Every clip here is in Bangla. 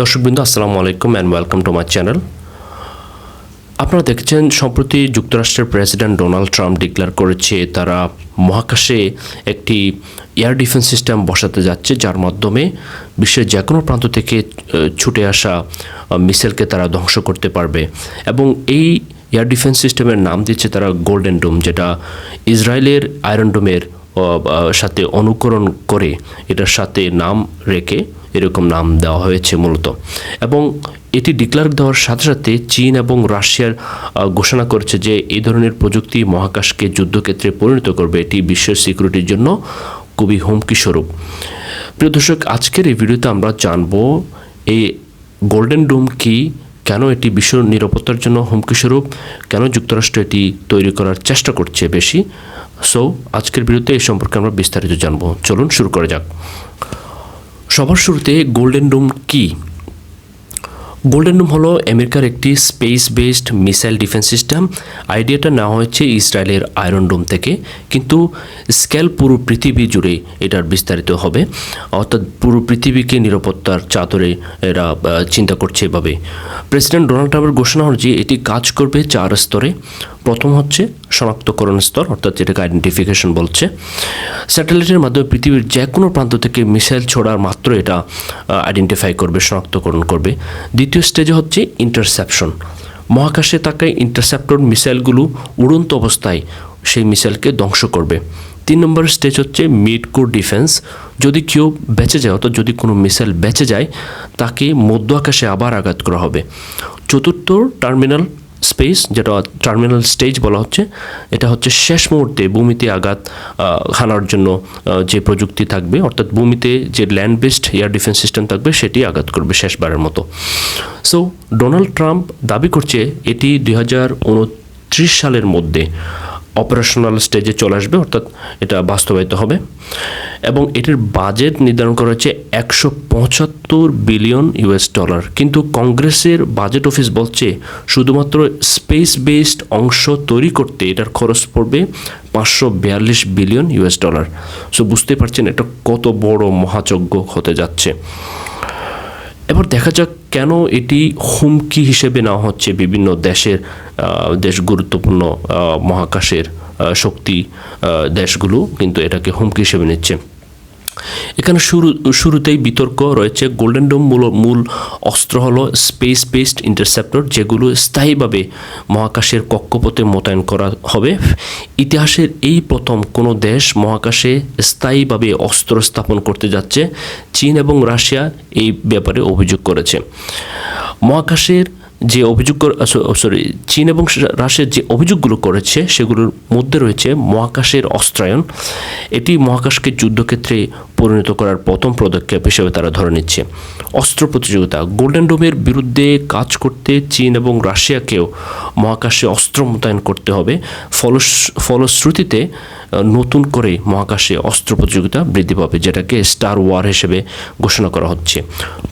দর্শকবৃন্দ, আসসালামু আলাইকুম and welcome to my channel আপনারা দেখেছেন, সম্প্রতি যুক্তরাষ্ট্রের প্রেসিডেন্ট ডোনাল্ড ট্রাম্প ডিক্লেয়ার করেছে, তারা মহাকাশে একটি এয়ার ডিফেন্স সিস্টেম বসাতে যাচ্ছে, যার মাধ্যমে বিশ্বের যে কোনো প্রান্ত থেকে ছুটে আসা মিসাইলকে তারা ধ্বংস করতে পারবে। এবং এই এয়ার ডিফেন্স সিস্টেমের নাম দিচ্ছে তারা গোল্ডেন ডোম, যেটা ইসরায়েলের আয়রন ডোমের সাথে অনুকরণ করে, এটার সাথে নাম রেখে এরকম নাম দেওয়া হয়েছে মূলত। এবং এটি ডিক্লার দেওয়ার সাথে সাথে চীন এবং রাশিয়ার ঘোষণা করেছে যে এই ধরনের প্রযুক্তি মহাকাশকে যুদ্ধক্ষেত্রে পরিণত করবে। এটি বিশ্বের সিকিউরিটির জন্য খুবই হুমকি স্বরূপ। প্রিয় দর্শক, আজকের এই ভিডিওতে আমরা জানব এই গোল্ডেন ডোম কি, কেন এটি বিশ্ব নিরাপত্তার জন্য হুমকি স্বরূপ, কেন যুক্তরাষ্ট্র এটি তৈরি করার চেষ্টা করছে বেশি। সো আজকের ভিডিওতে এই সম্পর্কে আমরা বিস্তারিত জানব। চলুন শুরু করা যাক। সবার শুরুতে গোল্ডেন রুম কি? গোল্ডেন ডোম হলো আমেরিকার একটি space based missile defence system আইডিয়াটা নেওয়া হয়েছে ইসরায়েলের আয়রন ডোম থেকে, কিন্তু স্কেল পুরো পৃথিবী জুড়ে এটার বিস্তারিত হবে। অর্থাৎ পুরো পৃথিবীকে নিরাপত্তার চাদরে এরা চিন্তা করছে এভাবে। প্রেসিডেন্ট ডোনাল্ড ট্রাম্পের ঘোষণা হল যে এটি কাজ করবে চার স্তরে। প্রথম হচ্ছে শনাক্তকরণ স্তর, অর্থাৎ যেটাকে আইডেন্টিফিকেশন বলছে। স্যাটেলাইটের মাধ্যমে পৃথিবীর যে কোনো প্রান্ত থেকে মিসাইল ছোড়ার মাত্র এটা আইডেন্টিফাই করবে, শনাক্তকরণ করবে। দ্বিতীয় স্টেজে হচ্ছে ইন্টারসেপশন মহাকাশে থাকায় ইন্টারসেপ্টর মিসাইলগুলো উড়ন্ত অবস্থায় সেই মিসাইলকে ধ্বংস করবে। তিন নম্বর স্টেজ হচ্ছে মিড কোর ডিফেন্স যদি কেউ বেঁচে যায়, অর্থাৎ যদি কোনো মিসাইল বেঁচে যায়, তাকে মধ্য আকাশে আবার আঘাত করা হবে। চতুর্থ টার্মিনাল স্পেস যেটা টার্মিনাল স্টেজ বলা হচ্ছে, এটা হচ্ছে শেষ মুহূর্তে ভূমিতে আঘাত হানার জন্য যে প্রযুক্তি থাকবে, অর্থাৎ ভূমিতে যে land based air defence system থাকবে, সেটি আঘাত করবে শেষবারের মতো। সো ডোনাল্ড ট্রাম্প দাবি করছে এটি দুই হাজার উনত্রিশ সালের মধ্যে অপারেশনাল স্টেজে চলে আসবে, অর্থাৎ এটা বাস্তবায়িত হবে। এবং এটির বাজেট নির্ধারণ করা হয়েছে একশো পঁচাত্তর বিলিয়ন ইউএস ডলার কিন্তু কংগ্রেসের বাজেট অফিস বলছে, শুধুমাত্র স্পেস বেসড অংশ তৈরি করতে এটার খরচ পড়বে পাঁচশো বিয়াল্লিশ বিলিয়ন ইউএস ডলার সো বুঝতে পারছেন এটা কত বড় মহাযজ্ঞ হতে যাচ্ছে। এবার দেখা যাক কেন এটি হুমকি হিসেবে নেওয়া হচ্ছে বিভিন্ন দেশের দেশ গুরুত্বপূর্ণ মহাকাশের শক্তি দেশগুলো কিন্তু এটাকে হুমকি হিসেবে নিচ্ছে? এখানে শুরু, শুরুতেই বিতর্ক রয়েছে। গোল্ডেন ডোম মূল মূল অস্ত্র হলো স্পেস বেসড ইন্টারসেপ্টর যেগুলো স্থায়ীভাবে মহাকাশের কক্ষপথে মোতায়েন করা হবে। ইতিহাসের এই প্রথম কোনো দেশ মহাকাশে স্থায়ীভাবে অস্ত্র স্থাপন করতে যাচ্ছে। চীন এবং রাশিয়া এই ব্যাপারে অভিযোগ করেছে। মহাকাশের যে অভিযোগ সরি চীন এবং রাশিয়ার যে অভিযোগগুলো করেছে, সেগুলোর মধ্যে রয়েছে মহাকাশের অস্ত্রায়ন। এটি মহাকাশকে যুদ্ধক্ষেত্রে পরিণত করার প্রথম পদক্ষেপ হিসেবে তারা ধরে নিচ্ছে। অস্ত্র প্রতিযোগিতা, গোল্ডেন ডোমের বিরুদ্ধে কাজ করতে চীন এবং রাশিয়াকেও মহাকাশে অস্ত্র মোতায়েন করতে হবে। ফলশ্রুতিতে নতুন করে মহাকাশে অস্ত্র প্রতিযোগিতা বৃদ্ধি পাবে, যেটাকে স্টার ওয়ার হিসেবে ঘোষণা করা হচ্ছে।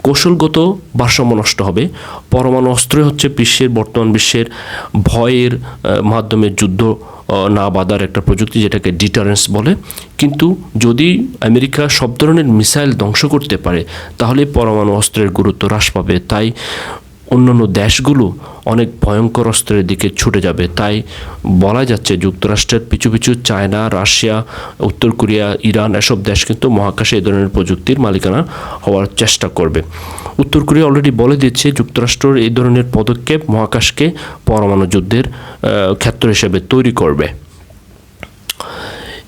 কৌশলগত ভারসাম্য নষ্ট হবে। পরমাণু অস্ত্রই হচ্ছে বিশ্বের, বর্তমান বিশ্বের ভয়ের মাধ্যমে যুদ্ধ না বাঁধার একটা প্রযুক্তি যেটাকে ডিটারেন্স বলে। কিন্তু যদি আমেরিকা সব ধরনের মিসাইল ধ্বংস করতে পারে, তাহলে পরমাণু অস্ত্রের গুরুত্ব হ্রাস পাবে। তাই অন্যান্য দেশগুলো অনেক ভয়ঙ্কর অস্ত্রের দিকে ছুটে যাবে। তাই বলা যাচ্ছে যুক্তরাষ্ট্রের পিছু পিছু চায়না, রাশিয়া, উত্তর কোরিয়া, ইরান এসব দেশ কিন্তু মহাকাশে এ ধরনের প্রযুক্তির মালিকানা হওয়ার চেষ্টা করবে। উত্তর কোরিয়া অলরেডি বলে দিচ্ছে যুক্তরাষ্ট্রের এই ধরনের পদক্ষেপ মহাকাশকে পরমাণু যুদ্ধের ক্ষেত্র হিসেবে তৈরি করবে।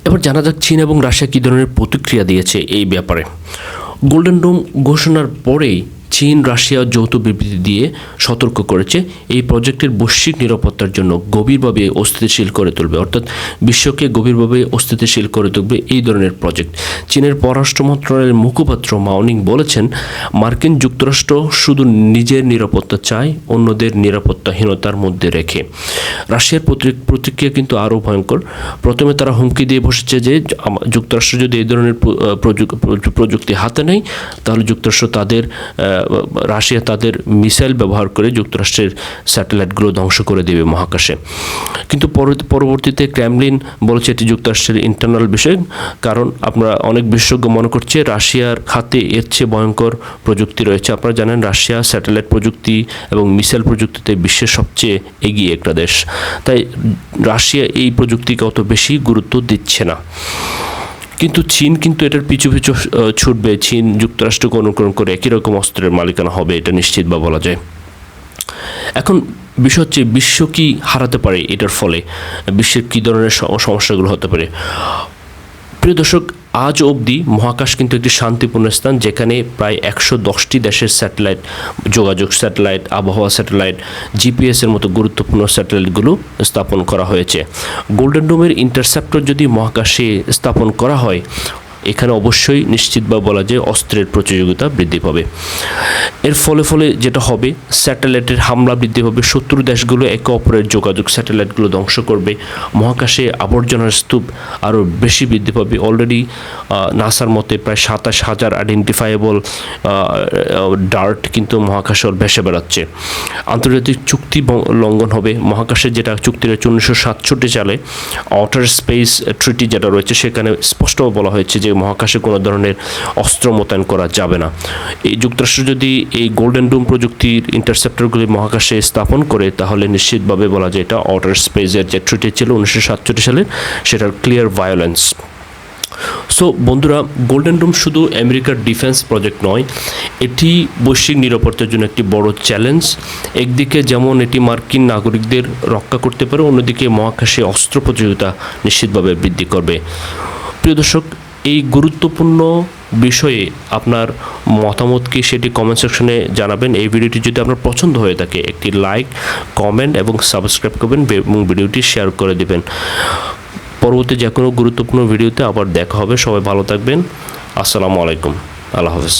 এবার জানা যাক চীন এবং রাশিয়া কী ধরনের প্রতিক্রিয়া দিয়েছে এই ব্যাপারে। গোল্ডেন ডোম ঘোষণার পরেই চীন, রাশিয়া যৌথ বিবৃতি দিয়ে সতর্ক করেছে, এই প্রজেক্টের বৈশ্বিক নিরাপত্তার জন্য গভীরভাবে অস্থিতিশীল করে তুলবে। অর্থাৎ বিশ্বকে গভীরভাবে অস্থিতিশীল করে তুলবে এই ধরনের প্রজেক্ট। চীনের পররাষ্ট্র মন্ত্রণালয়ের মুখপাত্র মাউনিং বলেছেন, মার্কিন যুক্তরাষ্ট্র শুধু নিজের নিরাপত্তা চায়, অন্যদের নিরাপত্তাহীনতার মধ্যে রেখে। রাশিয়ার প্রতিক্রিয়া কিন্তু আরও ভয়ঙ্কর। প্রথমে তারা হুমকি দিয়ে বসেছে যে যুক্তরাষ্ট্র যদি এই ধরনের প্রযুক্তি হাতে নেয়, তাহলে যুক্তরাষ্ট্র তাদের রাশিয়া তাদের মিসাইল ব্যবহার করে যুক্তরাষ্ট্রের স্যাটেলাইটগুলো ধ্বংস করে দেবে মহাকাশে। কিন্তু পরবর্তীতে ক্র্যামলিন বলেছে এটি যুক্তরাষ্ট্রের ইন্টারনাল বিষয়, কারণ আপনারা অনেক বিশেষজ্ঞ মনে করছে রাশিয়ার খাতে এর চেয়ে ভয়ঙ্কর প্রযুক্তি রয়েছে। আপনারা জানেন রাশিয়া স্যাটেলাইট প্রযুক্তি এবং মিসাইল প্রযুক্তিতে বিশ্বের সবচেয়ে এগিয়ে একটা দেশ। তাই রাশিয়া এই প্রযুক্তিকে অত বেশি গুরুত্ব দিচ্ছে না। কিন্তু চীন কিন্তু এটার পিছু পিছু ছুটবে। চীন যুক্তরাষ্ট্রকে অনুকরণ করে একই রকম অস্ত্রের মালিকানা হবে, এটা নিশ্চিত বা বলা যায়। এখন বিষয় হচ্ছে, বিশ্ব কি হারাতে পারে এটার ফলে? বিশ্বের কী ধরনের সমস্যাগুলো হতে পারে? প্রিয় দর্শক, আজ অবধি মহাকাশ কিন্তু একটি শান্তিপূর্ণ স্থান যেখানে প্রায় একশো দশটি দেশের স্যাটেলাইট, যোগাযোগ স্যাটেলাইট, আবহাওয়া স্যাটেলাইট জিপিএসের মতো গুরুত্বপূর্ণ স্যাটেলাইটগুলো স্থাপন করা হয়েছে। গোল্ডেন ডোমের ইন্টারসেপ্টর যদি মহাকাশে স্থাপন করা হয় এখানে অবশ্যই নিশ্চিত বা বলা যায় অস্ত্রের প্রতিযোগিতা বৃদ্ধি পাবে। এর ফলে ফলে যেটা হবে, স্যাটেলাইটের হামলা বৃদ্ধি পাবে, শত্রু দেশগুলো একে অপরের যোগাযোগ স্যাটেলাইটগুলো ধ্বংস করবে, মহাকাশে আবর্জনার স্তূপ আরও বেশি বৃদ্ধি পাবে। অলরেডি নাসার মতে প্রায় সাতাশ হাজার আইডেন্টিফায়েবল ডার্ট কিন্তু মহাকাশে ভেসে বেড়াচ্ছে। আন্তর্জাতিক চুক্তি লঙ্ঘন হবে। মহাকাশে যেটা চুক্তি রয়েছে উনিশশো সাতষট্টি সালে ওয়াটার স্পেস ট্রিটি যেটা রয়েছে, সেখানে স্পষ্ট বলা হয়েছে যে মহাকাশে কোনো ধরনের অস্ত্র মোতায়েন করা যাবে না। এই যুক্তরাষ্ট্র যদি এই গোল্ডেন ডোম প্রযুক্তির ইন্টারসেপ্টরগুলি মহাকাশে স্থাপন করে, তাহলে নিশ্চিতভাবে বলা যায় এটা ওয়াটার স্পেসের যে ট্রিটি ছিল উনিশশো সাতষট্টি সালের সেটার ক্লিয়ার ভায়োলেন্স সো বন্ধুরা গোল্ডেন ডোম শুধু আমেরিকার ডিফেন্স প্রজেক্ট নয়, এটি বৈশ্বিক নিরাপত্তার জন্য একটি বড় চ্যালেঞ্জ একদিকে যেমন এটি মার্কিন নাগরিকদের রক্ষা করতে পারে, অন্যদিকে মহাকাশে অস্ত্র প্রতিযোগিতা নিশ্চিতভাবে বৃদ্ধি করবে। প্রিয় দর্শক এই গুরুত্বপূর্ণ বিষয়ে আপনার মতামত কি সেটি কমেন্ট সেকশনে জানাবেন। এই ভিডিওটি যদি আপনার পছন্দ হয়ে থাকে, একটি লাইক কমেন্ট এবং সাবস্ক্রাইব করবেন এবং ভিডিওটি শেয়ার করে দেবেন। পরবর্তী যে কোনো গুরুত্বপূর্ণ ভিডিওতে আবার দেখা হবে। সবাই ভালো থাকবেন। আসসালামু আলাইকুম। আল্লাহ হাফেজ।